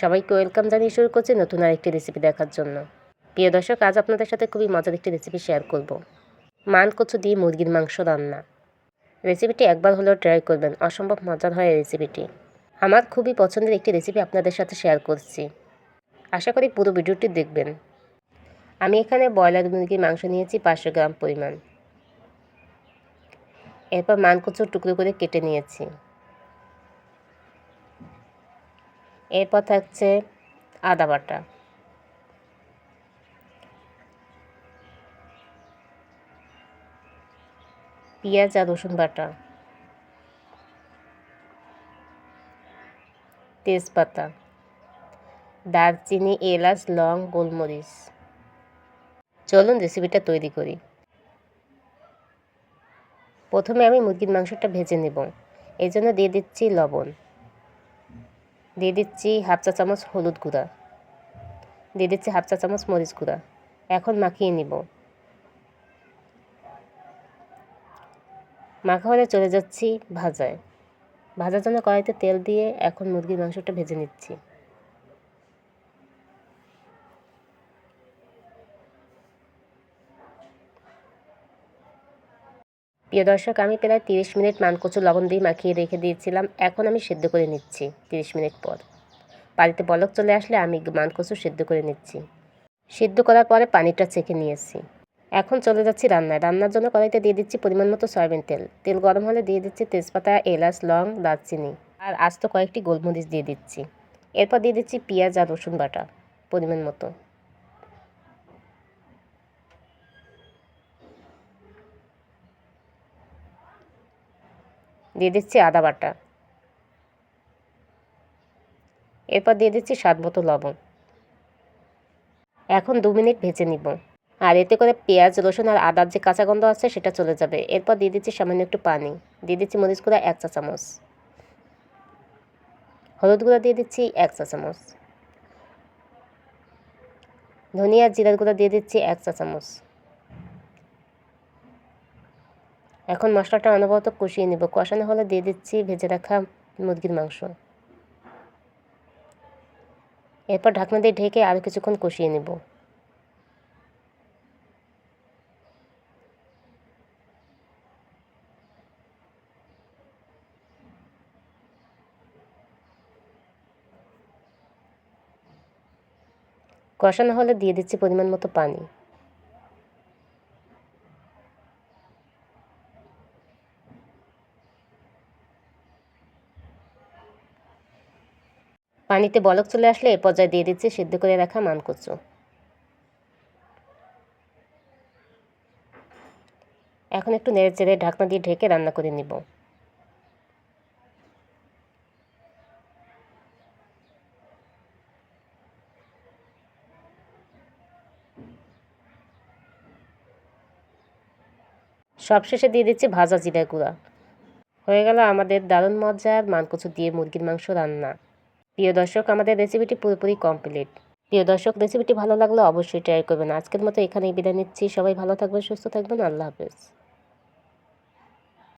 সবাইকে ওয়েলকাম জানিয়ে শুরু করছি নতুন আরেকটি রেসিপি দেখার জন্য। প্রিয় দর্শক, আজ আপনাদের সাথে খুবই মজার একটি রেসিপি শেয়ার করব। মান কচু দিয়ে মুরগির মাংস রান্না। রেসিপিটি একবার হলেও ট্রাই করবেন, অসম্ভব মজার হয় এই রেসিপিটি আমার খুবই পছন্দের একটি রেসিপি আপনাদের সাথে শেয়ার করছি। আশা করি পুরো ভিডিওটি দেখবেন। আমি এখানে ব্রয়লার মুরগির মাংস নিয়েছি পাঁচশো গ্রাম পরিমাণ। এরপর মান কচুর টুকরো করে কেটে নিয়েছি। এরপর থাকছে আদা বাটা। পেঁয়াজ আর রসুন বাটা। তেজপাতা। দারচিনি, এলাচ, লং, গোলমরিচ। চলুন রেসিপিটা তৈরি করি। প্রথমে আমি মুরগির মাংসটা ভেজে নেব। এই জন্য দিয়ে দিচ্ছি লবণ। দিয়ে দিচ্ছি হাফ চা চামচ হলুদ গুঁড়া। দিয়ে দিচ্ছি হাফ চা চামচ মরিচ গুঁড়া। এখন মাখিয়ে নিব। মাখা হলে চলে যাচ্ছি ভাজায়। ভাজার জন্য কড়াইতে তেল দিয়ে এখন মুরগির মাংসটা ভেজে নিচ্ছি। প্রিয় দর্শক, আমি প্রায় তিরিশ মিনিট মানকচু লবণ দিয়ে মাখিয়ে রেখে দিয়েছিলাম। এখন আমি সেদ্ধ করে নিচ্ছি তিরিশ মিনিট পর। বাড়িতে বলক চলে আসলে আমি মানকচু সেদ্ধ করে নিচ্ছি। সিদ্ধ করার পরে পানিটা চেখে নিয়েছি। এখন চলে যাচ্ছি রান্নায়। রান্নার জন্য কড়াইতে দিয়ে দিচ্ছি পরিমাণ মতো সয়াবিন তেল। তেল গরম হলে দিয়ে দিচ্ছি তেজপাতা, এলাচ, লং, দারচিনি আর আস্ত কয়েকটি গোলমরিচ দিয়ে দিচ্ছি। এরপর দিয়ে দিচ্ছি পেঁয়াজ আর রসুন বাটা পরিমাণ মতো। দিয়ে দিচ্ছি আদা বাটা। এরপর দিয়ে দিচ্ছি স্বাদ মতো লবণ। এখন দু মিনিট ভেজে নিব। আর এতে করে পেঁয়াজ, রসুন আর আদার যে কাঁচা গন্ধ আছে সেটা চলে যাবে। এরপর দিয়ে দিচ্ছি সামান্য একটু পানি। দিয়ে দিচ্ছি মরিচ গুঁড়া এক চা চামচ। হলুদ গুঁড়া দিয়ে দিচ্ছি এক চা চামচ। ধনিয়া জিরার গুঁড়া দিয়ে দিচ্ছি এক চা চামচ। এখন মশলাটা অনবরত কষিয়ে নিব। কষানো হলে দিয়ে দিচ্ছি ভেজে রাখা মুরগির মাংস। এরপর ঢাকনা দিয়ে ঢেকে আরও কিছুক্ষণ কষিয়ে নেব। কষানো হলে দিয়ে দিচ্ছি পরিমাণ মতো পানি। পানিতে বলক চলে আসলে এ পর্যায়ে দিয়ে দিচ্ছি সিদ্ধ করে রাখা মানকচু। এখন একটু নেড়ে চেড়ে ঢাকনা দিয়ে ঢেকে রান্না করে নিব। সবশেষে দিয়ে দিচ্ছি ভাজা জিরা গুঁড়া। হয়ে গেল আমাদের দারুণ মজার মানকচু দিয়ে মুরগির মাংস রান্না। প্রিয় দর্শক, আমাদের রেসিপিটি পুরোপুরি কমপ্লিট প্রিয় দর্শক রেসিপিটি ভালো লাগলে অবশ্যই ট্রাই করবেন। আজকের মতো এখানেই বিদায় নিচ্ছি। সবাই ভালো থাকবেন, সুস্থ থাকবেন। আল্লাহ হাফেজ।